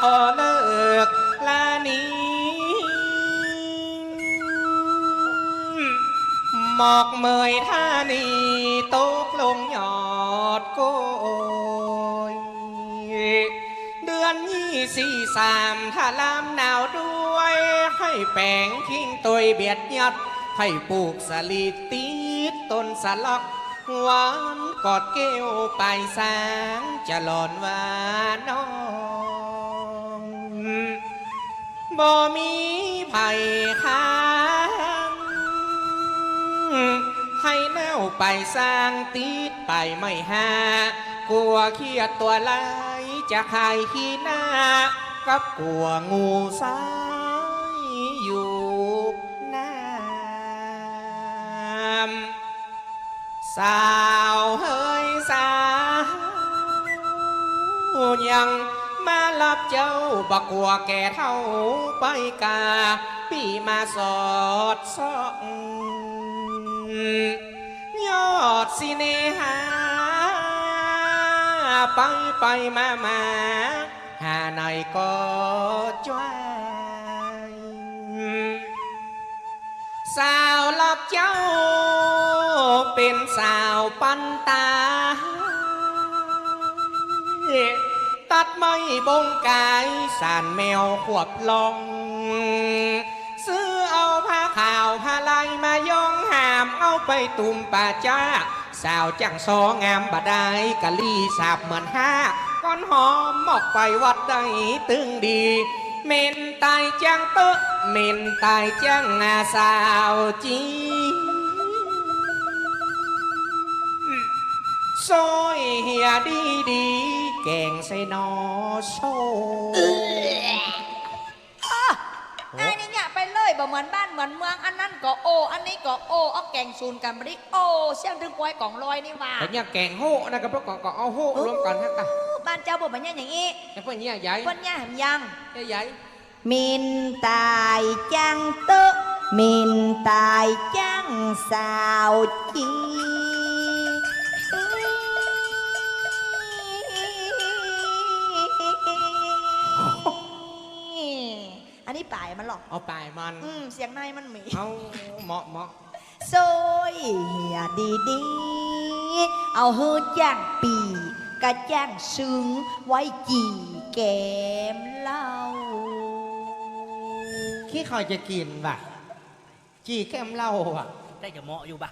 ขอเลิกลานี้ หมอกเมยท่านีตกลงหยอดโกยเดือนยี่สี่สามถ้าลามหนาวด้วย ให้แปงทิ้งตัวยเบียดยัด ให้ปลูกสลีตีดต้นสลักหวานกอดเก้วไปสางจะหลอนวานน้อง บ่มีไผ่ค้างให้แนวไปสร้างติดไปไม่หากลัวเครียดตัวไหลายจะขายขี้หน้า กับกลัวงูสายอยู่น้ำสาวเฮ้ยสาวยัง มารับเจ้าบักกัวแก่เท่าไปกาปีมาสอดส่องยอดสิเนหา ไปไปมามาหาไหนก็จ้วยสาวรับเจ้า เป็นสาวปันตา ตัดไม้บงกายสานแมวขวบลอง ซื้อเอาผ้าขาวผ้าลายมายองหามเอาไปตุ่มป่าจ้า สาวจังซองามบดายกะลี่สาบเหมือนห้าก้อนหอมหมอกไปวัดได้ตึงดี เมนตายจังเตอะเมนตายจังอาสาวจี ซอยเฮียดีดีๆแกงใส่หนอโซอ้อไอ้นี่เนี่ยไปเลยบ่เหมือนบ้านเหมือนเมืองอันนั้นก็โออันนี้ก็โอเอาแกงซูนกันบริโอเสียงถึงปวยกล่องลอยนี่ว่าแต่เนี่ยแกงโฮนะครับเพราะก็เอาโฮรวมกันฮะกะบ้านเจ้าบ่มันเนี่ยอย่างนี้ไอ้พวกเนี้ยใหญ่คนเนี่ยหำยังใหญ่มินตายจังเตอะมินตายจังสาวจี นนี้ป่ายมันหรอกเอาปลายมัน อืมเสียงในมันหมีเอาเหมาะเหมาะโซยเฮียดีดีๆเอาเฮือจ้างปีกะจ้างซึ้งไว้จีแกมเหล้าขี้คอยจะกินว่ะจีแก้มเหล้าอะได้จะเหมาะอยู่ปะ